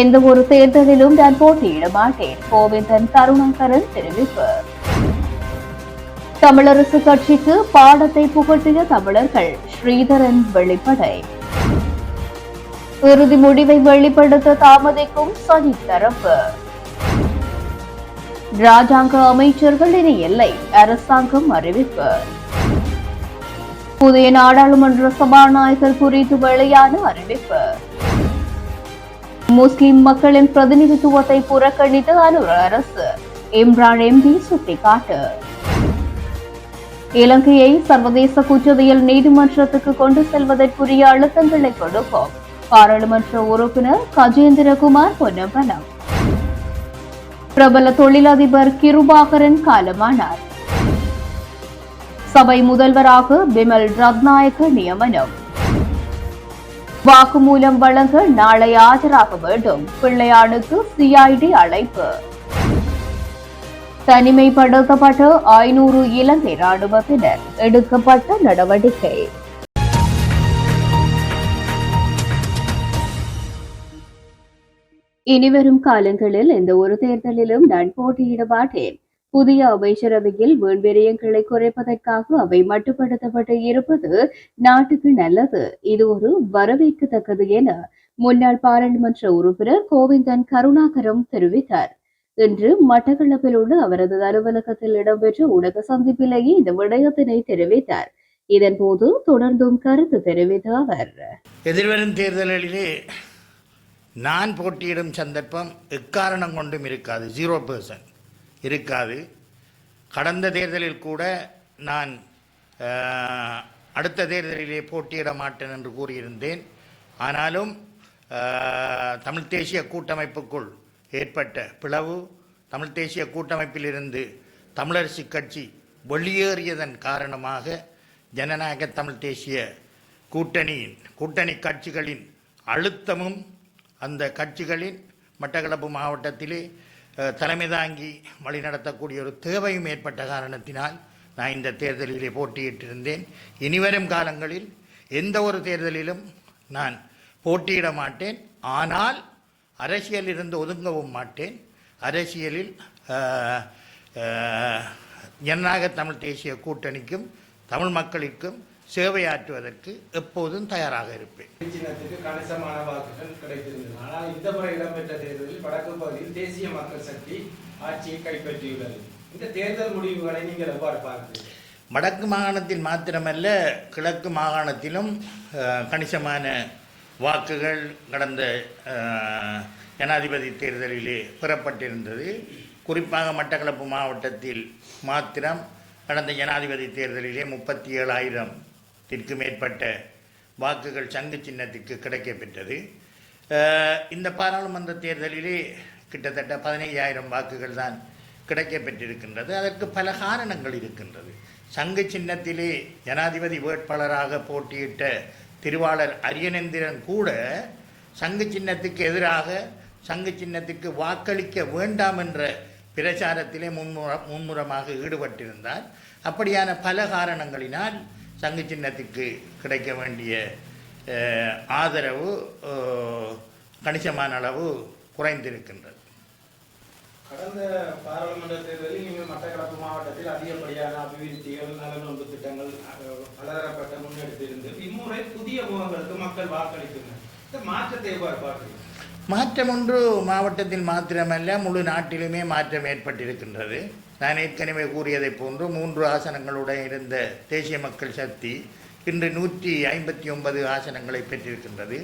எந்த ஒரு தேர்தலிலும் நான் போட்டியிட மாட்டேன். கோவிந்தன் கருணாகரன் தெரிவிப்பு. தமிழரசு கட்சிக்கு பாடத்தை புகட்டிய தமிழர்கள் ஸ்ரீதரன் வெளிப்படை. இறுதி முடிவை வெளிப்படுத்த தாமதிக்கும் சனி தரப்பு ராஜாங்க அமைச்சர்கள் இனி இல்லை அரசாங்கம் அறிவிப்பு. புதிய நாடாளுமன்ற சபாநாயகர் குறித்து வெளியான அறிவிப்பு. முஸ்லிம் மக்களின் பிரதிநிதித்துவத்தை புறக்கணித்து அனுர அரசு. இம்ரான் எம்பி சுட்டிக்காட்டு. இலங்கையை சர்வதேச குற்றவியல் நீதிமன்றத்துக்கு கொண்டு செல்வதற்குரிய அழுத்தங்களை கொடுக்கும் பாராளுமன்ற உறுப்பினர் கஜேந்திரகுமார் பொன்னம்பலம். பிரபல தொழிலதிபர் கிருபாகரன் காலமானார். சபை முதல்வராக பிமல் ரத்நாயக்க நியமனம். வாக்குமூலம் வழங்க நாளை ஆஜராக வேண்டும். பிள்ளையானுக்கு சிஐடி அழைப்பு. தனிமைப்படுத்தப்பட்ட ஐநூறு இலங்கை ராணுவத்தினர் எடுக்கப்பட்ட நடவடிக்கை. இனிவரும் காலங்களில் எந்த ஒரு தேர்தலிலும் நான் போட்டியிட மாட்டேன். புதிய அமைச்சரவையில் வீண்விரயங்களை குறைப்பதற்காக அவை மட்டுப்படுத்தப்பட்டு இருப்பது நாட்டுக்கு நல்லது. இது ஒரு வரவேற்கத்தக்கது என முன்னாள் பாராளுமன்ற உறுப்பினர் கோவிந்தன் கருணாகரம் தெரிவித்தார். இன்று மட்டக்களப்பில் உள்ள அவரது அலுவலகத்தில் இடம்பெற்ற ஊடக சந்திப்பிலேயே இந்த விடயத்தினை தெரிவித்தார். இதன்போது தொடர்ந்தும் கருத்து தெரிவித்த அவர். எதிர்வரும் தேர்தல்களிலே நான் போட்டியிடும் சந்தர்ப்பம் எக்காரணம் கொண்டும் இருக்காது. ஜீரோ பர்சன்ட் இருக்காது. கடந்த தேர்தலில் கூட நான் அடுத்த தேர்தலிலே போட்டியிட மாட்டேன் என்று கூறியிருந்தேன். ஆனாலும் தமிழ் தேசிய கூட்டமைப்புக்குள் ஏற்பட்ட பிளவு தமிழ் தேசிய கூட்டமைப்பிலிருந்து தமிழரசு கட்சி வெளியேறியதன் காரணமாக ஜனநாயக தமிழ் தேசிய கூட்டணியின் கூட்டணி கட்சிகளின் அழுத்தமும் அந்த கட்சிகளின் மட்டக்களப்பு மாவட்டத்திலே தலைமை தாங்கி வழிநடத்தக்கூடிய ஒரு தேவையும் ஏற்பட்ட காரணத்தினால் நான் இந்த தேர்தலிலே போட்டியிட்டிருந்தேன். இனிவரும் காலங்களில் எந்த ஒரு தேர்தலிலும் நான் போட்டியிட மாட்டேன். ஆனால் அரசியலிருந்து ஒதுங்கவும் மாட்டேன். அரசியலில் ஜனநாயக தமிழ் தேசிய கூட்டணிக்கும் தமிழ் மக்களுக்கும் சேவையாற்றுவதற்கு எப்போதும் தயாராக இருப்பேன். சின்னத்துக்கு கணிசமான வாக்குகள் கிடைத்திருந்தது ஆனால் இந்த முறை இடம்பெற்ற தேர்தலில் வடக்கு பகுதியில் தேசிய மக்கள் சக்தி ஆட்சியை கைப்பற்றியுள்ளது. இந்த தேர்தல் முடிவுகளை நீங்கள் எவ்வாறு பார்க்கிறீர்கள்? வடக்கு மாகாணத்தில் மாத்திரமல்ல கிழக்கு மாகாணத்திலும் கணிசமான வாக்குகள் கடந்த ஜனாதிபதி தேர்தலிலே பெறப்பட்டிருந்தது. குறிப்பாக மட்டக்களப்பு மாவட்டத்தில் மாத்திரம் கடந்த ஜனாதிபதி தேர்தலிலே முப்பத்தி ஏழாயிரத்திற்கு மேற்பட்ட வாக்குகள் சங்கு சின்னத்துக்கு கிடைக்கப்பெற்றது. இந்த பாராளுமன்ற தேர்தலிலே கிட்டத்தட்ட பதினையாயிரம் வாக்குகள் தான் கிடைக்கப்பெற்றிருக்கின்றது. அதற்கு பல காரணங்கள் இருக்கின்றது. சங்கு சின்னத்திலே ஜனாதிபதி வேட்பாளராக போட்டியிட்ட திருவாளர் அரியநேந்திரன் கூட சங்கு சின்னத்துக்கு எதிராக சங்கு சின்னத்துக்கு வாக்களிக்க வேண்டாம் என்ற பிரச்சாரத்திலே முன்முற முன்முறமாக ஈடுபட்டிருந்தார். அப்படியான பல காரணங்களினால் சங்கு சின்னத்துக்கு கிடைக்க வேண்டிய ஆதரவு கணிசமான அளவு குறைந்திருக்கின்றது. கடந்த பாராளுமன்ற தேர்தலில் நீங்கள் மட்டக்களப்பு மாவட்டத்தில் அதிகப்படியான அபிவிருத்திகள் நலனொன்று திட்டங்கள் பலதரப்பட்ட முன்னெடுத்திருந்து இம்முறை புதிய முகங்களுக்கு மக்கள் இந்த மாற்றத்தை எவ்வாறு பார்க்கிறீர்கள் மாற்றம் ஒன்று மாவட்டத்தில் மாத்திரமல்ல முழு நாட்டிலுமே மாற்றம் ஏற்பட்டிருக்கின்றது. நான் ஏற்கனவே கூறியதைப் போன்று மூன்று ஆசனங்களுடன் இருந்த தேசிய மக்கள் சக்தி இன்று நூற்றி ஐம்பத்தி ஒன்பது ஆசனங்களை பெற்றிருக்கின்றது.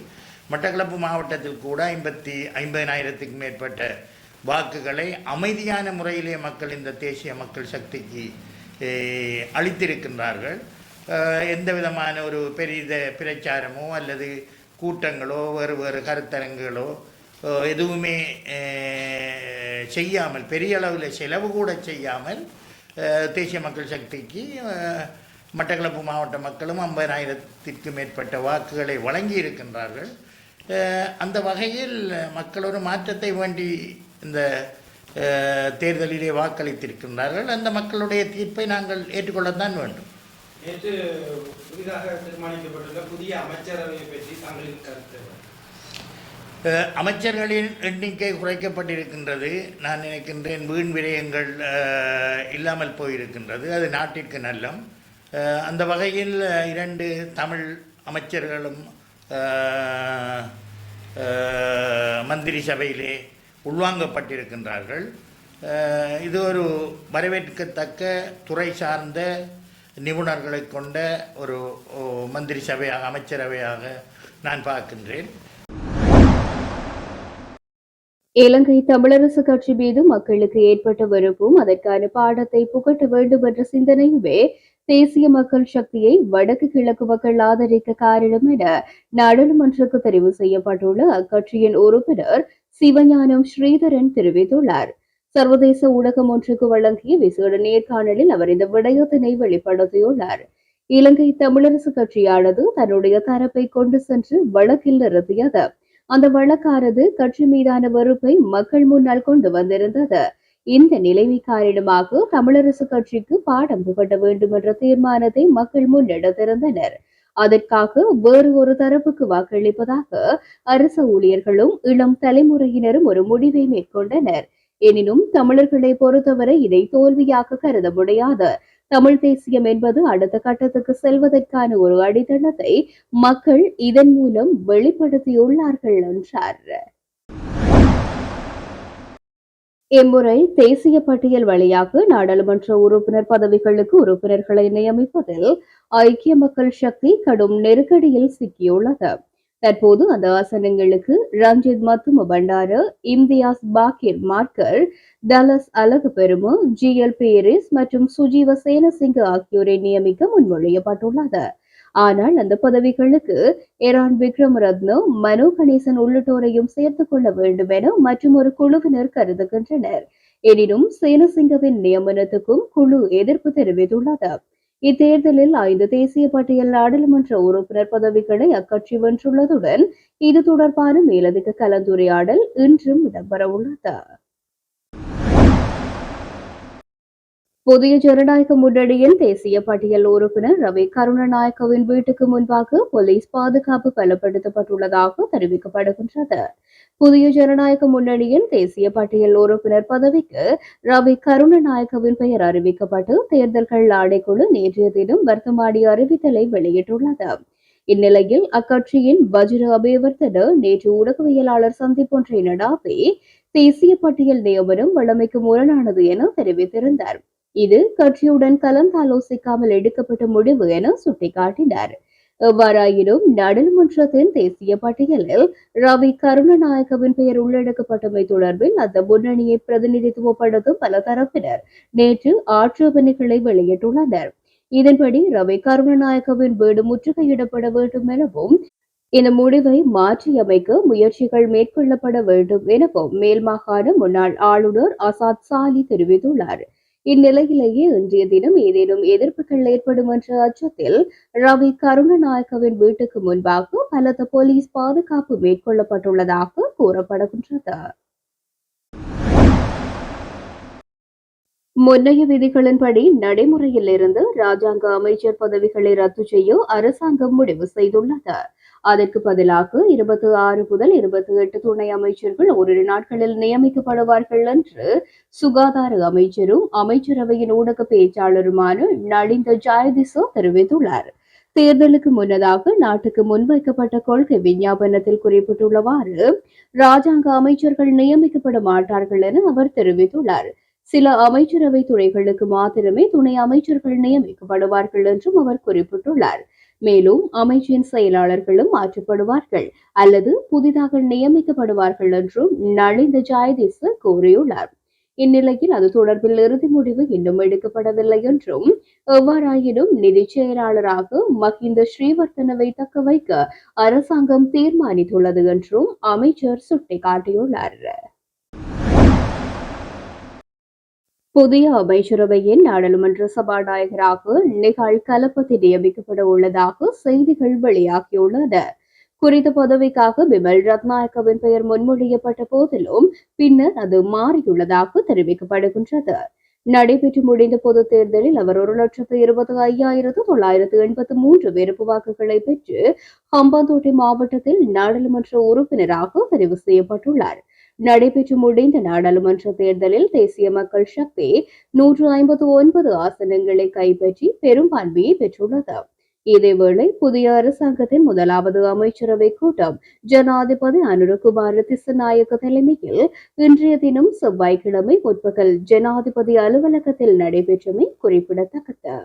மட்டக்களப்பு மாவட்டத்தில் கூட ஐம்பத்தி ஐம்பதினாயிரத்துக்கும் மேற்பட்ட வாக்குகளை அமைதியான முறையிலே மக்கள் இந்த தேசிய மக்கள் சக்திக்கு அளித்திருக்கின்றார்கள். எந்த விதமான ஒரு பெரித பிரச்சாரமோ அல்லது கூட்டங்களோ வேறு வேறு கருத்தரங்குகளோ எதுவுமே செய்யாமல் பெரிய அளவில் செலவு கூட செய்யாமல் தேசிய மக்கள் சக்திக்கு மட்டக்களப்பு மாவட்ட மக்களும் ஐம்பதாயிரத்திற்கு மேற்பட்ட வாக்குகளை வழங்கி இருக்கின்றார்கள். அந்த வகையில் மக்கள் ஒரு மாற்றத்தை வேண்டி இந்த தேர்தலிலே வாக்களித்திருக்கின்றார்கள். அந்த மக்களுடைய தீர்ப்பை நாங்கள் ஏற்றுக்கொள்ளத்தான் வேண்டும். நேற்று புதிதாக தீர்மானிக்கப்பட்டுள்ள புதிய அமைச்சரவையை பற்றி தங்களின் கருத்து அமைச்சர்களின் எண்ணிக்கை குறைக்கப்பட்டிருக்கின்றது. நான் நினைக்கின்றேன் வீண் விரயங்கள் இல்லாமல் போயிருக்கின்றது. அது நாட்டிற்கு நல்லம். அந்த வகையில் இரண்டு தமிழ் அமைச்சர்களும் மந்திரி சபையிலே உள்வாங்கப்பட்டிருக்கின்றார்கள். இது ஒரு வரவேற்கத்தக்க துறை சார்ந்த நிபுணர்களை கொண்ட ஒரு மந்திரி சபையாக அமைச்சரவையாக நான் பார்க்கின்றேன். இலங்கை தமிழரசு கட்சி மீது மக்களுக்கு ஏற்பட்ட வெறுப்பும் அதற்கான பாடத்தை புகட்ட வேண்டும் என்ற சிந்தனையுமே தேசிய மக்கள் சக்தியை வடக்கு கிழக்கு மக்கள் ஆதரிக்க காரணம் என நாடாளுமன்றக்கு தெரிவு செய்யப்பட்டுள்ள அக்கட்சியின் உறுப்பினர் சிவஞானம் ஸ்ரீதரன் தெரிவித்துள்ளார். சர்வதேச ஊடகம் ஒன்றுக்கு வழங்கிய விசேட நேர்காணலில் அவர் இந்த விடயத்தினை வெளிப்படுத்தியுள்ளார். இலங்கை தமிழரசு கட்சியானது தன்னுடைய தரப்பை கொண்டு சென்று வழக்கில் நிறுத்தியது. அந்த வழக்கானது கட்சி மீதான வெறுப்பை மக்கள் முன்னால் கொண்டு வந்திருந்தது. இந்த நிலைமை காரணமாக தமிழரசு கட்சிக்கு பாடம் புகட்ட வேண்டும் என்ற தீர்மானத்தை மக்கள் முன்னெடுத்திருந்தனர். அதற்காக வேறு ஒரு தரப்புக்கு வாக்களிப்பதாக அரசு ஊழியர்களும் இளம் தலைமுறையினரும் ஒரு முடிவை மேற்கொண்டனர். எனினும் தமிழர்களை பொறுத்தவரை இதை தோல்வியாக கருத முடியாது. தமிழ் தேசியம் என்பது அடுத்த கட்டத்துக்கு செல்வதற்கான ஒரு அடித்தளத்தை மக்கள் இதன் மூலம் வெளிப்படுத்தியுள்ளார்கள் என்றார். இம்முறை தேசிய பட்டியல் வழியாக நாடாளுமன்ற உறுப்பினர் பதவிகளுக்கு உறுப்பினர்களை நியமிப்பதில் ஐக்கிய மக்கள் சக்தி கடும் நெருக்கடியில் சிக்கியுள்ளது. தற்போது அந்த ஆசனங்களுக்கு Ranjith Madduma Bandara Imthiaz Bakeer Markar Dullas Alahapperuma G L Paris மற்றும் சுஜீவ சேனசிங்க ஆகியோரை நியமிக்க முன்மொழியப்பட்டுள்ளது. ஆனால் அந்த பதவிகளுக்கு எரான் விக்ரம் ரத்னோ மனோ கணேசன் உள்ளிட்டோரையும் சேர்த்துக் கொள்ள வேண்டும் என மற்றும் ஒரு குழுவினர் கருதுகின்றனர். எனினும் சேனசிங்கவின் நியமனத்துக்கும் குழு எதிர்ப்பு தெரிவித்துள்ளது. இத்தேர்தலில் ஐந்து தேசிய பட்டியல் நாடாளுமன்ற உறுப்பினர் பதவிகளை அக்கட்சி வென்றுள்ளதுடன் இது தொடர்பான மேலதிக கலந்துரையாடல் இன்றும் இடம்பெறவுள்ளது. புதிய ஜனநாயக முன்னணியின் தேசிய பட்டியல் உறுப்பினர் ரவி கருணநாயக்கவின் வீட்டுக்கு முன்பாக போலீஸ் பாதுகாப்பு பலப்படுத்தப்பட்டுள்ளதாக தெரிவிக்கப்படுகின்றது. புதிய ஜனநாயக முன்னணியின் தேசிய பட்டியல் உறுப்பினர் பதவிக்கு ரவி கருணநாயக்கவின் பெயர் அறிவிக்கப்பட்டு தேர்தல்கள் ஆணைக்குழு நேற்றைய தினம் வர்த்தமானி அறிவித்தலை வெளியிட்டுள்ளது. இந்நிலையில் அக்கட்சியின் வஜ்ர அபேவர்த்தன நேற்று ஊடகவியலாளர் சந்திப்பொன்றை நடாத்தி தேசிய பட்டியல் நியமனம் வழமைக்கு முரணானது என தெரிவித்திருந்தார். இது கட்சியுடன் கலந்தாலோசிக்காமல் எடுக்கப்பட்ட முடிவு என சுட்டிக்காட்டினார். எவ்வாறாயினும் நாடாளுமன்றத்தின் தேசிய பட்டியலில் ரவி கருணநாயகவின் பெயர் உள்ளடக்கப்பட்டமை தொடர்பில் அந்த முன்னணியை பிரதிநிதித்துவப்படுத்தும் பல தரப்பினர் நேற்று ஆட்சேபனைகளை வெளியிட்டுள்ளனர். இதன்படி ரவி கருணநாயக்கவின் வீடு முற்றுகையிடப்பட வேண்டும் எனவும் இந்த முடிவை மாற்றியமைக்க முயற்சிகள் மேற்கொள்ளப்பட வேண்டும் எனவும் மேல் மாகாண முன்னாள் ஆளுநர் அசாத் சாலி தெரிவித்துள்ளார். இந்நிலையிலேயே இன்றைய தினம் ஏதேனும் எதிர்ப்புகள் ஏற்படும் என்ற அச்சத்தில் ரவி கருணநாயக்கவின் வீட்டுக்கு முன்பாக பலத்த போலீஸ் பாதுகாப்பு மேற்கொள்ளப்பட்டுள்ளதாக கூறப்படுகின்றது. முன்னைய விதிகளின்படி நடைமுறையில் இருந்து ராஜாங்க அமைச்சர் பதவிகளை ரத்து செய்ய அரசாங்கம் முடிவு செய்துள்ளது. அதற்கு பதிலாக இருபத்தி ஆறு முதல் இருபத்தி எட்டு துணை அமைச்சர்கள் ஓரிரு நாட்களில் நியமிக்கப்படுவார்கள் என்று சுகாதார அமைச்சரும் அமைச்சரவையின் ஊடக பேச்சாளருமான நளிந்த ஜாயதிசோ தெரிவித்துள்ளார். தேர்தலுக்கு முன்னதாக நாட்டுக்கு முன்வைக்கப்பட்ட கொள்கை விஞ்ஞாபனத்தில் குறிப்பிட்டுள்ளவாறு ராஜாங்க அமைச்சர்கள் நியமிக்கப்பட மாட்டார்கள் என அவர் தெரிவித்துள்ளார். சில அமைச்சரவை துறைகளுக்கு மாத்திரமே துணை அமைச்சர்கள் நியமிக்கப்படுவார்கள் என்றும் அவர் குறிப்பிட்டுள்ளார். மேலும் அமைச்சின் செயலாளர்களும் மாற்றப்படுவார்கள் அல்லது புதிதாக நியமிக்கப்படுவார்கள் என்றும் நளிந்த ஜாயதிஸ் கூறியுள்ளார். இந்நிலையில் அது தொடர்பில் இறுதி முடிவு இன்னும் எடுக்கப்படவில்லை என்றும் எவ்வாறாயினும் நிதி செயலாளராக மஹிந்த ஸ்ரீவர்த்தனவை தக்க வைக்க அரசாங்கம் தீர்மானித்துள்ளது என்றும் அமைச்சர் சுட்டிக்காட்டியுள்ளார். புதிய அமைச்சரவையின் நாடாளுமன்ற சபாநாயகராக நிகால் கலப்பத்தை நியமிக்கப்பட உள்ளதாக செய்திகள் வெளியாகியுள்ளன. குறித்த பதவிக்காக பிமல் ரத்நாயக்கவின் பெயர் முன்மொழியப்பட்ட போதிலும் பின்னர் அது மாறியுள்ளதாக தெரிவிக்கப்படுகின்றது. நடைபெற்று முடிந்த பொது தேர்தலில் அவர் ஒரு லட்சத்து இருபத்தி ஐயாயிரத்து தொள்ளாயிரத்து எண்பத்து மூன்று வெறுப்பு வாக்குகளை பெற்று ஹம்பாந்தோட்டை மாவட்டத்தில் நாடாளுமன்ற உறுப்பினராக தெரிவு செய்யப்பட்டுள்ளார். நடைபெற்று முடிந்த நாடாளுமன்ற தேர்தலில் தேசிய மக்கள் சக்தி நூற்று ஐம்பத்து ஒன்பது ஆசனங்களை கைப்பற்றி பெரும்பான்மையை பெற்றுள்ளது. இதேவேளை புதிய அரசாங்கத்தின் முதலாவது அமைச்சரவை கூட்டம் ஜனாதிபதி அனுரகுமார திசநாயக்க தலைமையில் இன்றைய தினம் செவ்வாய்க்கிழமை முற்பகல் ஜனாதிபதி அலுவலகத்தில் நடைபெற்றமை குறிப்பிடத்தக்கது.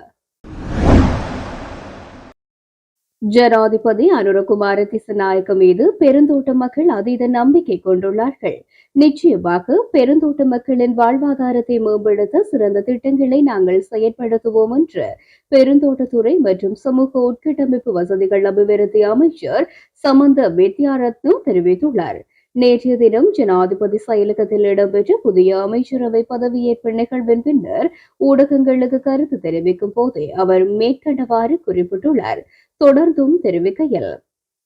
ஜனாதிபதி அனுரகுமார திசநாயக்க மீது பெருந்தோட்ட மக்கள் அதீத நம்பிக்கை கொண்டுள்ளார்கள். நிச்சயமாக பெருந்தோட்ட மக்களின் வாழ்வாதாரத்தை மேம்படுத்த சிறந்த திட்டங்களை நாங்கள் செயற்படுத்துவோம் என்று பெருந்தோட்டத்துறை மற்றும் சமூக உட்கட்டமைப்பு வசதிகள் அபிவிருத்தி அமைச்சர் சமந்த வித்யாரத்னம் தெரிவித்துள்ளார். நேற்றைய தினம் ஜனாதிபதி செயலகத்தில் இடம்பெற்ற புதிய அமைச்சரவை பதவியேற்பு நிகழ்வின் பின்னர் ஊடகங்களுக்கு கருத்து தெரிவிக்கும் போதே அவர் மேற்கண்டவாறு குறிப்பிட்டுள்ளார். தொடர்ந்தும் தெரிவிக்கையில்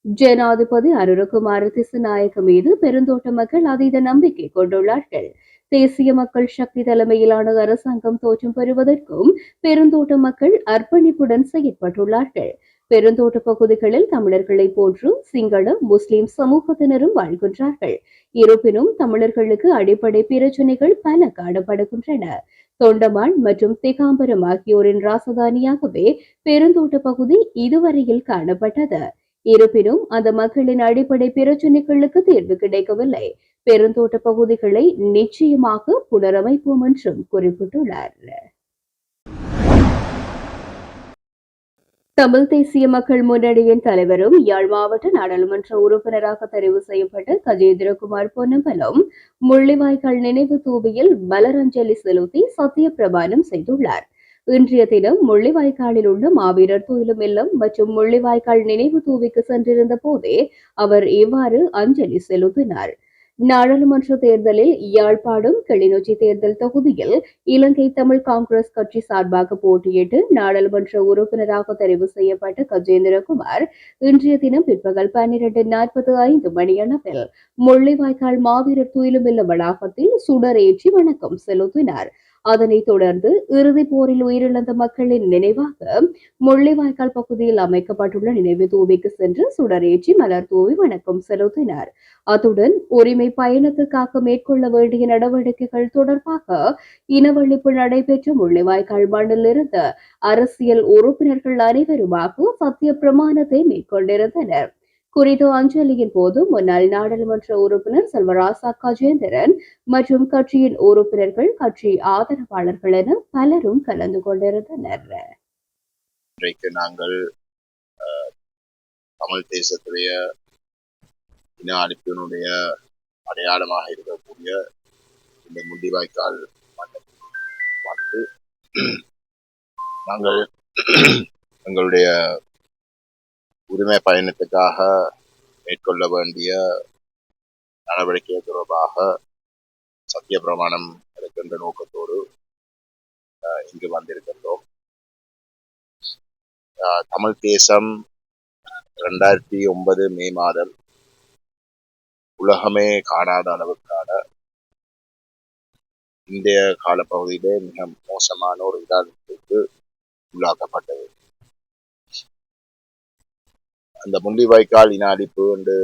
ஜனாதிபதி அருணகுமார் திசுநாயக்க மீது பெருந்தோட்ட மக்கள் அதீத நம்பிக்கை கொண்டுள்ளார்கள். தேசிய மக்கள் சக்தி தலைமையிலான அரசாங்கம் தோற்றம் பெறுவதற்கும் பெருந்தோட்ட மக்கள் அர்ப்பணிப்புடன் செயற்பட்டுள்ளார்கள். பெருந்தோட்ட பகுதிகளில் தமிழர்களை போன்றும் சிங்கள முஸ்லிம் சமூகத்தினரும் வாழ்கின்றார்கள். இருப்பினும் தமிழர்களுக்கு அடிப்படை பிரச்சனைகள் பல காணப்படுகின்றன. தொண்டமான் மற்றும் திகாம்பரம் ஆகியோரின் ராசதானியாகவே பெருந்தோட்ட பகுதி இதுவரையில் காணப்பட்டது. இருப்பினும் அந்த மக்களின் அடிப்படை பிரச்சனைகளுக்கு தீர்வு கிடைக்கவில்லை. பெருந்தோட்ட பகுதிகளை நிச்சயமாக புனரமைப்போம் என்றும் குறிப்பிட்டுள்ளார். தமிழ் தேசிய மக்கள் முன்னணியின் தலைவரும் யாழ் மாவட்ட நாடாளுமன்ற உறுப்பினராக தெரிவு செய்யப்பட்ட கஜேந்திரகுமார் பொன்னம்பலம் முள்ளிவாய்க்கால் நினைவு தூவியில் மலரஞ்சலி செலுத்தி சத்திய பிரமாணம் செய்துள்ளார். இன்றைய தினம் முள்ளிவாய்க்காலில் உள்ள மாவீரர் துயிலும் இல்லம் மற்றும் முள்ளிவாய்க்கால் நினைவு தூவிக்கு சென்றிருந்த போதே அவர் இவ்வாறு அஞ்சலி செலுத்தினார். நாடாளுமன்ற தேர்தலில் யாழ்ப்பாணம் கிளிநொச்சி தேர்தல் தொகுதியில் இலங்கை தமிழ் காங்கிரஸ் கட்சி சார்பாக போட்டியிட்டு நாடாளுமன்ற உறுப்பினராக தெரிவு செய்யப்பட்ட கஜேந்திரகுமார் இன்றைய தினம் பிற்பகல் பன்னிரண்டு நாற்பத்தி ஐந்து மணியளவில் முள்ளிவாய்க்கால் மாவீரர் துயிலுமில்ல வளாகத்தில் சுடரேற்றி வணக்கம் செலுத்தினார். அதனைத் தொடர்ந்து இறுதிப் போரில் உயிரிழந்த மக்களின் நினைவாக முள்ளிவாய்க்கால் பகுதியில் அமைக்கப்பட்டுள்ள நினைவு தூவிக்கு சென்று சுடரேற்றி மலர் தூவி வணக்கம் செலுத்தினர். அத்துடன் உரிமை பயணத்துக்காக மேற்கொள்ள வேண்டிய நடவடிக்கைகள் தொடர்பாக இனவழிப்பு நடைபெற்ற முள்ளிவாய்க்கால் மண்ணில் இருந்த அரசியல் உறுப்பினர்கள் அனைவருமாக சத்திய பிரமாணத்தை மேற்கொண்டிருந்தனர். குறித்த அஞ்சலியின் போது முன்னாள் நாடாளுமன்ற உறுப்பினர் செல்வராசா கஜேந்திரன் மற்றும் கட்சியின் உறுப்பினர்கள் கட்சி ஆதரவாளர்கள் என பலரும் கலந்து கொண்டிருந்தனர். இன்றைக்கு நாங்கள் அஹ், தமிழ் தேசத்துடைய இன அழிப்பினுடைய அடையாளமாக இருக்கக்கூடிய இந்த முண்டிவாய்க்கால் வந்து நாங்கள் எங்களுடைய உரிமை பயணத்துக்காக மேற்கொள்ள வேண்டிய நடவடிக்கை தொடர்பாக சத்திய பிரமாணம் எடுக்கின்ற நோக்கத்தோடு அஹ், இங்கு வந்திருக்கின்றோம். அஹ், தமிழ் தேசம் ரெண்டாயிரத்தி ஒன்பது மே மாதம் உலகமே காணாத அளவுக்கான இந்திய காலப்பகுதியிலே மிக மோசமான ஒரு இதானத்துக்கு உள்ளாக்கப்பட்டது. அந்த முள்ளிவாய்க்கால் இன அழிப்பு என்று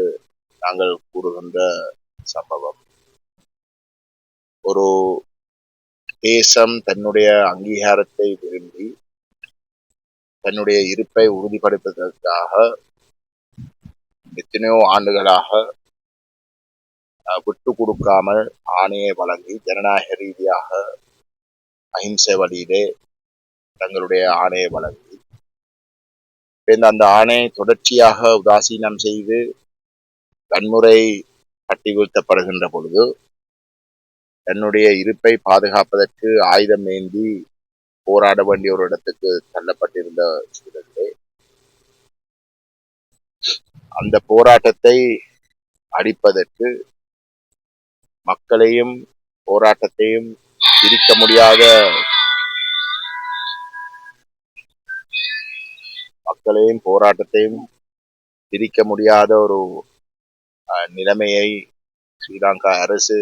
நாங்கள் கூறுகின்ற சம்பவம். ஒரு தேசம் தன்னுடைய அங்கீகாரத்தை விரும்பி தன்னுடைய இருப்பை உறுதிப்படுத்துவதற்காக எத்தனையோ ஆண்டுகளாக விட்டு கொடுக்காமல் ஆணையை வழங்கி ஜனநாயக ரீதியாக அஹிம்சை வழியிலே தங்களுடைய ஆணையை வழங்கி அந்த ஆணை தொடர்ச்சியாக உதாசீனம் செய்து வன்முறை கட்டி வீழ்த்தப்படுகின்ற பொழுது தன்னுடைய இருப்பை பாதுகாப்பதற்கு ஆயுதம் ஏந்தி போராட வேண்டிய ஒரு இடத்துக்கு தள்ளப்பட்டிருந்த சூழலே. அந்த போராட்டத்தை அடிப்பதற்கு மக்களையும் போராட்டத்தையும் பிரிக்க முடியாத மக்களையும் போராட்டத்தையும் பிரிக்க முடியாத ஒரு நிலைமையை ஸ்ரீலங்கா அரசு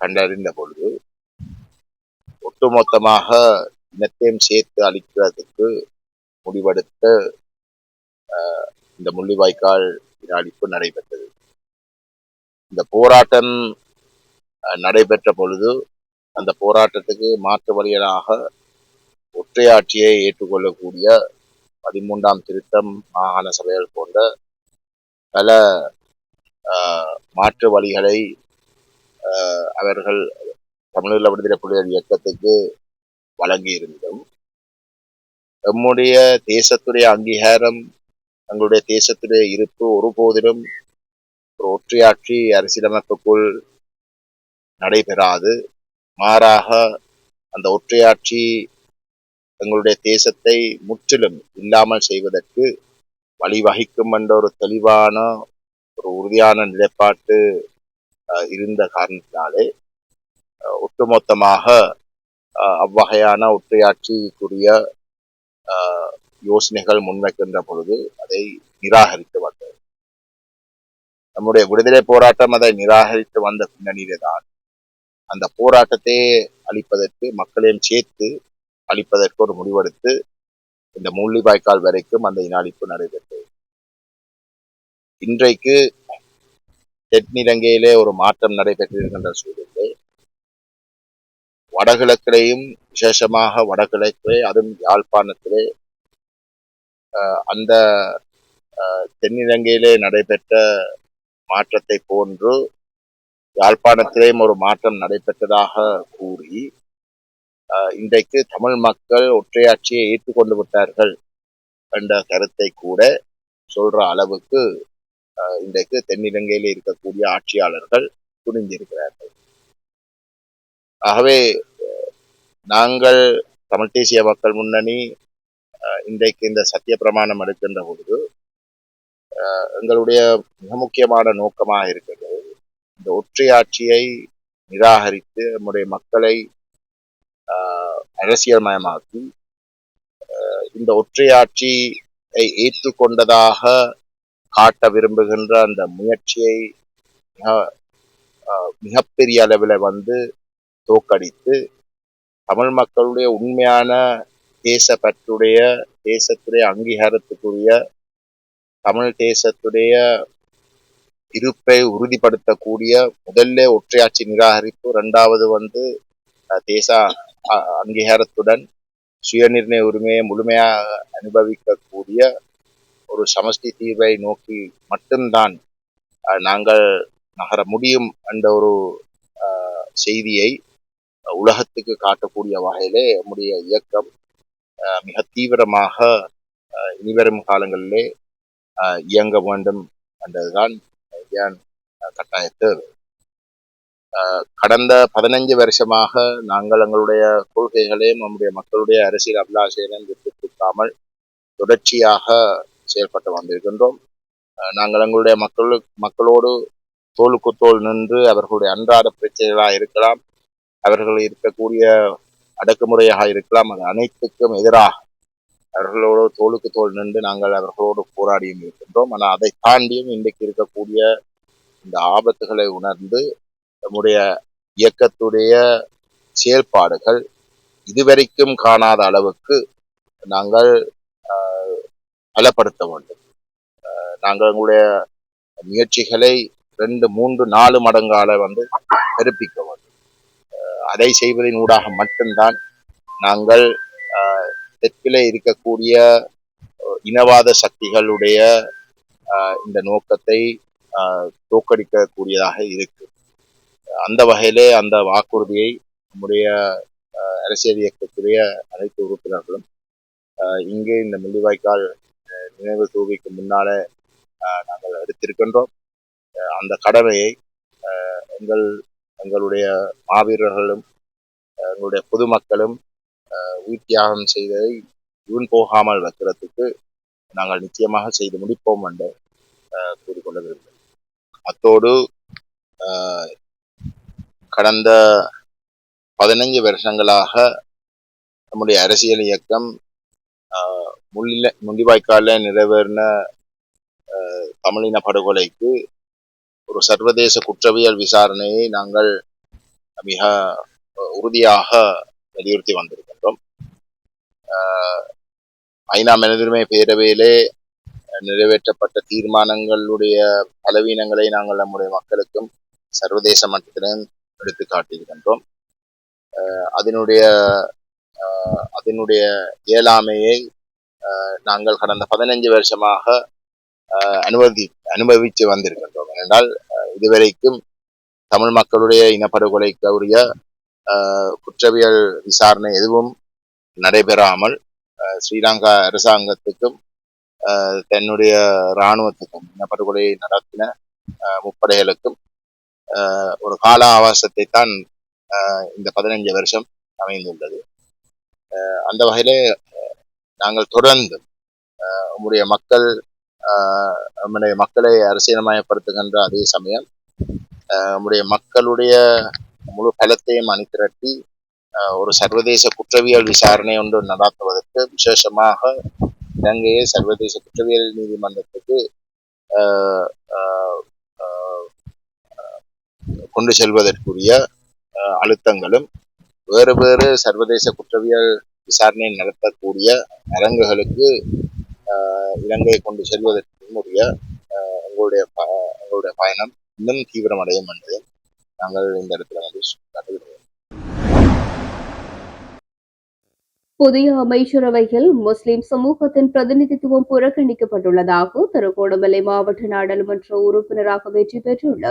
கண்டறிந்த பொழுது ஒட்டுமொத்தமாக இனத்தையும் சேர்த்து அழிக்கிறதுக்கு முடிவெடுத்த அஹ், இந்த முள்ளிவாய்க்கால் அழிப்பு நடைபெற்றது. இந்த போராட்டம் நடைபெற்ற பொழுது அந்த போராட்டத்துக்கு மாற்று வழிகளாக ஒற்றையாட்சியை ஏற்றுக்கொள்ளக்கூடிய பதிமூன்றாம் திருத்தம் மாகாண சபைகள் போன்ற பல ஆஹ், மாற்று வழிகளை அவர்கள் தமிழீழ விடுதலை புலிகள் இயக்கத்துக்கு வழங்கியிருந்தும் நம்முடைய தேசத்துடைய அங்கீகாரம் தங்களுடைய தேசத்துடைய இருப்பு ஒருபோதிலும் ஒரு ஒற்றையாட்சி அரசியலமைப்புக்குள் நடைபெறாது. மாறாக அந்த ஒற்றையாட்சி தங்களுடைய தேசத்தை முற்றிலும் இல்லாமல் செய்வதற்கு வழிவகுக்கும் என்ற ஒரு தெளிவான ஒரு உறுதியான நிலைப்பாட்டு அஹ், இருந்த காரணத்தினாலே ஒட்டுமொத்தமாக அவ்வகையான ஒற்றையாட்சிக்குரிய அஹ், யோசனைகள் முன்வைக்கின்ற பொழுது அதை நிராகரித்து வந்தது. நம்முடைய விடுதலை போராட்டம் அதை நிராகரித்து வந்த பின்னணியிலே தான் அந்த போராட்டத்தை அளிப்பதற்கு மக்களையும் சேர்த்து அளிப்பதற்கு ஒரு முடிவெடுத்து இந்த முள்ளிவாய்க்கால் வரைக்கும் அந்த இனாளிப்பு நடைபெற்றது. இன்றைக்கு தென்னிலங்கையிலே ஒரு மாற்றம் நடைபெற்றிருக்கின்ற சூழலிலே வடகிழக்கிலேயும் விசேஷமாக வடகிழக்கிலே அதுவும் யாழ்ப்பாணத்திலே அஹ், அந்த அஹ், தென்னிலங்கையிலே நடைபெற்ற மாற்றத்தை போன்று யாழ்ப்பாணத்திலேயும் ஒரு மாற்றம் நடைபெற்றதாக கூறி இன்றைக்கு தமிழ் மக்கள் ஒற்றையாட்சியை ஏற்றுக்கொண்டு விட்டார்கள் என்ற கருத்தை கூட சொல்ற அளவுக்கு அஹ், இன்றைக்கு தென்னிலங்கையில் இருக்கக்கூடிய ஆட்சியாளர்கள் துணிந்திருக்கிறார்கள் ஆகவே நாங்கள் தமிழ் தேசிய மக்கள் முன்னணி அஹ், இன்றைக்கு இந்த சத்திய பிரமாணம் எடுக்கின்ற பொழுது எங்களுடைய மிக முக்கியமான நோக்கமாக இருக்கிறது இந்த ஒற்றையாட்சியை நிராகரித்து நம்முடைய மக்களை அரசியல்மயமாக்கி இந்த ஒற்றையாட்சியை ஏற்றுக்கொண்டதாக காட்ட விரும்புகின்ற அந்த முயற்சியை மிக மிகப்பெரிய அளவில் வந்து தோக்கடித்து தமிழ் மக்களுடைய உண்மையான தேசப்பற்றுடைய தேசத்துடைய அங்கீகாரத்துக்குரிய தமிழ் தேசத்துடைய இருப்பை உறுதிப்படுத்தக்கூடிய முதல்ல ஒற்றையாட்சி நிராகரிப்பு ரெண்டாவது வந்து தேச அங்கீகாரத்துடன் சுயநிர்ணய உரிமையை முழுமையாக அனுபவிக்கக்கூடிய ஒரு சமஷ்டி தீர்வை நோக்கி மட்டும்தான் நாங்கள் நகர முடியும் என்ற ஒரு செய்தியை உலகத்துக்கு காட்டக்கூடிய வகையிலே நம்முடைய இயக்கம் மிக தீவிரமாக இனிவரும் காலங்களிலே இயங்க வேண்டும் என்றதுதான் ஏன் கட்டாய தேவை கடந்த பதினஞ்சு வருஷமாக நாங்கள் எங்களுடைய கொள்கைகளையும் நம்முடைய மக்களுடைய அரசியல் அபிலாஷைகளையும் விட்டு கொடுக்காமல் தொடர்ச்சியாக செயல்பட்டு வந்திருக்கின்றோம். நாங்கள் எங்களுடைய மக்கள் மக்களோடு தோலுக்கு தோல் நின்று அவர்களுடைய அன்றாட பிரச்சனைகளாக இருக்கலாம் அவர்கள் இருக்கக்கூடிய அடக்குமுறையாக இருக்கலாம் அது அனைத்துக்கும் எதிராக அவர்களோடு தோலுக்கு தோல் நின்று நாங்கள் அவர்களோடு போராடியும் இருக்கின்றோம். ஆனால் அதை தாண்டியும் இன்றைக்கு இருக்கக்கூடிய இந்த ஆபத்துகளை உணர்ந்து நம்முடைய இயக்கத்துடைய செயல்பாடுகள் இதுவரைக்கும் காணாத அளவுக்கு நாங்கள் பலப்படுத்த வேண்டும். நாங்கள் எங்களுடைய முயற்சிகளை ரெண்டு மூன்று நாலு மடங்கால வந்து பெருப்பிக்க வேண்டும். அதை செய்வதன் ஊடாக மட்டும்தான் நாங்கள் தெற்கிலே இருக்கக்கூடிய இனவாத சக்திகளுடைய இந்த நோக்கத்தை தோக்கடிக்கக்கூடியதாக இருக்கு. அந்த வகையிலே அந்த வாக்குறுதியை நம்முடைய அரசியல் இயக்கத்துடைய அனைத்து உறுப்பினர்களும் இங்கே இந்த முள்ளிவாய்க்கால் நினைவு தூவிக்கு முன்னாலே நாங்கள் எடுத்திருக்கின்றோம். அந்த கடமையை எங்கள் எங்களுடைய மாவீரர்களும் எங்களுடைய பொதுமக்களும் உயிர் தியாகம் செய்ததை வீண் போகாமல் வைக்கிறதுக்கு நாங்கள் நிச்சயமாக செய்து முடிப்போம் என்று கூறிக்கொள்ள விரும்புகிறேன் அத்தோடு கடந்த பதினைஞ்சு வருஷங்களாக நம்முடைய அரசியல் இயக்கம் முள்ளில முள்ளிவாய்க்கால நிறைவேறின தமிழின படுகொலைக்கு ஒரு சர்வதேச குற்றவியல் விசாரணையை நாங்கள் மிக உறுதியாக வலியுறுத்தி வந்திருக்கின்றோம். ஐநா மனிதுரிமை பேரவையிலே நிறைவேற்றப்பட்ட தீர்மானங்களுடைய பலவீனங்களை நாங்கள் நம்முடைய மக்களுக்கும் சர்வதேச மட்டத்திலும் எடுத்து காட்டியிருக்கின்றோம் அதனுடைய ஆஹ் அதனுடைய இயலாமையை நாங்கள் கடந்த பதினைஞ்சு வருஷமாக ஆஹ் அனுமதி அனுபவித்து வந்திருக்கின்றோம். ஏனென்றால் இதுவரைக்கும் தமிழ் மக்களுடைய இனப்படுகொலைக்கு உரிய குற்றவியல் விசாரணை எதுவும் நடைபெறாமல் ஸ்ரீலங்கா அரசாங்கத்துக்கும் ஆஹ் தன்னுடைய இராணுவத்துக்கும் இனப்படுகொலையை நடத்தின முப்படைகளுக்கும் ஒரு கால ஆவாசத்தை தான் ஆஹ் இந்த பதினைஞ்சு வருஷம் அமைந்துள்ளது. ஆஹ் அந்த வகையிலே நாங்கள் தொடர்ந்து ஆஹ் நம்முடைய மக்கள் ஆஹ் நம்முடைய மக்களை அரசியலமயப்படுத்துகின்ற அதே சமயம் ஆஹ் நம்முடைய மக்களுடைய முழு பலத்தையும் அணிதிரட்டி ஆஹ் ஒரு சர்வதேச குற்றவியல் விசாரணை ஒன்று நடாத்துவதற்கு விசேஷமாக இலங்கையை சர்வதேச குற்றவியல் நீதிமன்றத்துக்கு கொண்டு செல்வதற்குரிய அழுத்தங்களும் வேறு வேறு சர்வதேச குற்றவியல் விசாரணை நடத்தக்கூடிய அரங்குகளுக்கு ஆஹ் இலங்கையை கொண்டு செல்வதற்கு உரிய ஆஹ் எங்களுடைய எங்களுடைய பயணம் இன்னும் தீவிரமடையும் என்று நாங்கள் இந்த இடத்துல புதிய அமைச்சரவையில் முஸ்லிம் சமூகத்தின் பிரதிநிதித்துவம் புறக்கணிக்கப்பட்டுள்ளதாக திருகோணமலை மாவட்ட நாடாளுமன்ற உறுப்பினராக வெற்றி பெற்றுள்ள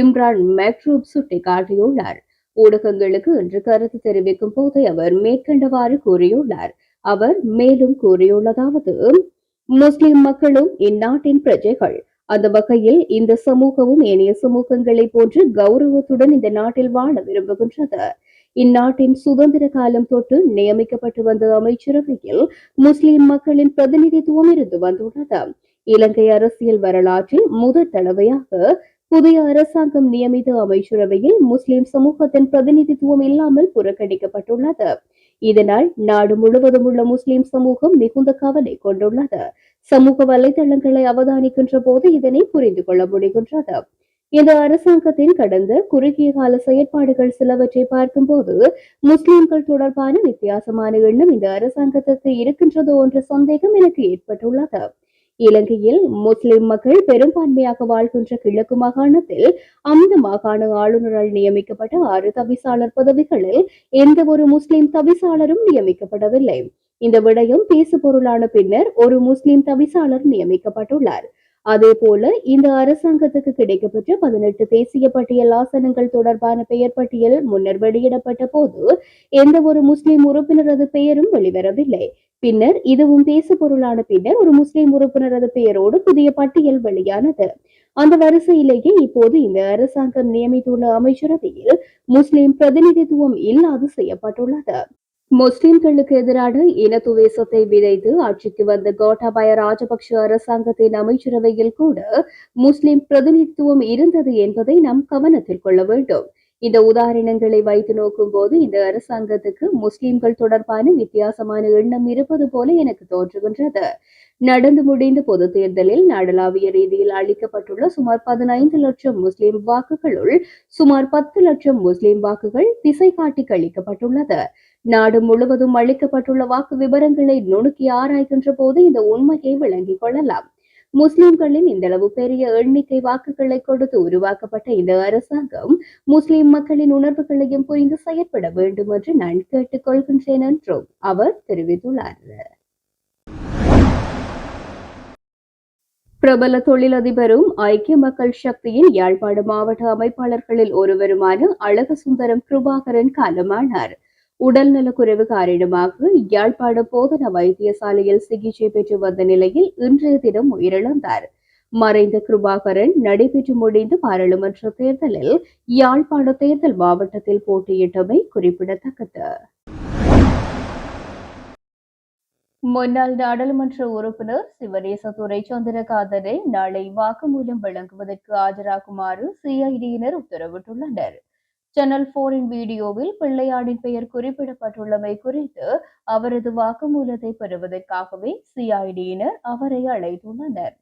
இம்ரான் மெக்ரூப் சுட்டிக்காட்டியுள்ளார். ஊடகங்களுக்கு இன்று கருத்து தெரிவிக்கும் போது அவர் மேற்கண்டவாறு கூறியுள்ளார். அவர் மேலும் கூறியுள்ளதாவது முஸ்லிம் மக்களும் இந்நாட்டின் பிரஜைகள். அந்த வகையில் இந்த சமூகமும் ஏனைய சமூகங்களைப் போன்று கௌரவத்துடன் இந்த நாட்டில் வாழ விரும்புகின்றது. இந்நாட்டின் சுதந்திர காலம் தொட்டு நியமிக்கப்பட்டு வந்த அமைச்சரவையில் முஸ்லிம் மக்களின் பிரதிநிதித்துவம் இருந்து வந்துள்ளது. இலங்கை அரசியல் வரலாற்றில் முதற் தடவையாக புதிய அரசாங்கம் நியமித்த அமைச்சரவையில் முஸ்லிம் சமூகத்தின் பிரதிநிதித்துவம் இல்லாமல் புறக்கணிக்கப்பட்டுள்ளது. இதனால் நாடு முழுவதும் உள்ள முஸ்லிம் சமூகம் மிகுந்த கவலை கொண்டுள்ளது. சமூக வலைதளங்களை அவதானிக்கின்ற போது இதனை புரிந்து கொள்ள முடிகின்றது. இந்த அரசாங்கத்தின் கடந்த குறுகிய கால செயற்பாடுகள் சிலவற்றை பார்க்கும்போது முஸ்லிம்கள் தொடர்பான வித்தியாசமான எண்ணம் இந்த அரசாங்கத்திற்கு இருக்கின்றது என்ற சந்தேகம் எனக்கு ஏற்பட்டுள்ளது. இலங்கையில் முஸ்லிம் மக்கள் பெரும்பான்மையாக வாழ்கின்ற கிழக்கு மாகாணத்தில் அந்த மாகாண ஆளுநரால் நியமிக்கப்பட்ட ஆறு தவிசாளர் பதவிகளில் எந்த ஒரு முஸ்லிம் தவிசாளரும் நியமிக்கப்படவில்லை. இந்த விடயம் பேசு பொருளான பின்னர் ஒரு முஸ்லிம் தவிசாளர் நியமிக்கப்பட்டுள்ளார். அதே போல இந்த அரசாங்கத்துக்கு கிடைக்கப்பெற்ற பதினெட்டு தேசிய பட்டியல் ஆசனங்கள் தொடர்பான பெயர் பட்டியல் முன்னர் வெளியிடப்பட்ட போது எந்த ஒரு முஸ்லிம் உறுப்பினரது பெயரும் வெளிவரவில்லை. பின்னர் இதுவும் பேசு பொருளான பின்னர் ஒரு முஸ்லிம் உறுப்பினரது பெயரோடு புதிய பட்டியல் வெளியானது. அந்த வரிசையிலேயே இப்போது இந்த அரசாங்கம் நியமித்துள்ள அமைச்சரவையில் முஸ்லிம் பிரதிநிதித்துவம் இல்லாது செய்யப்பட்டுள்ளது. முஸ்லிம்களுக்கு எதிரான இனத்துவேசத்தை விதைத்து ஆட்சிக்கு வந்த கோட்டாபய ராஜபக்ஷ அரசாங்கத்தின் அமைச்சரவையில் கூட முஸ்லிம் பிரதிநிதித்துவம் இருந்தது என்பதை நாம் கவனத்தில் கொள்ள வேண்டும். இந்த உதாரணங்களை வைத்து நோக்கும்போது இந்த அரசாங்கத்துக்கு முஸ்லிம்கள் தொடர்பான வித்தியாசமான எண்ணம் இருப்பது போல எனக்கு தோன்றுகின்றது. நடந்து முடிந்த பொது தேர்தலில் நாடளாவிய ரீதியில் அளிக்கப்பட்டுள்ள சுமார் பதினைந்து லட்சம் முஸ்லிம் வாக்குகளுள் சுமார் பத்து லட்சம் முஸ்லிம் வாக்குகள் திசை காட்டி கழிக்கப்பட்டுள்ளது நாடு முழுவதும் அளிக்கப்பட்டுள்ள வாக்கு விவரங்களை நுணுக்கி ஆராய்கின்ற போது இந்த உண்மையை விளங்கிக் கொள்ளலாம். முஸ்லிம்களின் இந்தளவு பெரிய எண்ணிக்கை வாக்குகளை கொடுத்து உருவாக்கப்பட்ட இந்த அரசாங்கம் முஸ்லிம் மக்களின் உணர்வுகளையும் புரிந்து செயற்பட வேண்டும் என்று நான் கேட்டுக் கொள்கின்றேன் என்றும் அவர் தெரிவித்துள்ளார். பிரபல தொழிலதிபரும் ஐக்கிய மக்கள் சக்தியின் யாழ்ப்பாடு மாவட்ட அமைப்பாளர்களில் ஒருவருமான அழகசுந்தரம் கிருபாகரன் காலமானார். உடல்நலக்குறைவு காரணமாக யாழ்ப்பாண போதன வைத்தியசாலையில் சிகிச்சை பெற்று வந்த நிலையில் இன்றைய தினம் உயிரிழந்தார். மறைந்த கிருபாகரன் நடைபெற்று முடிந்த பாராளுமன்ற தேர்தலில் யாழ்ப்பாண தேர்தல் மாவட்டத்தில் போட்டியிட்டமை குறிப்பிடத்தக்கது. முன்னாள் நாடாளுமன்ற உறுப்பினர் சிவநேச துரைச்சந்திரகாதனை நாளை வாக்குமூலம் வழங்குவதற்கு ஆஜராகுமாறு சிஐடியினர் உத்தரவிட்டுள்ளனர். சேனல் போரின் வீடியோவில் பிள்ளையாடின் பெயர் குறிப்பிடப்பட்டுள்ளமை குறித்து அவரது வாக்குமூலத்தை பெறுவதற்காகவே சிஐடியினர் அவரை அழைத்துள்ளனர்.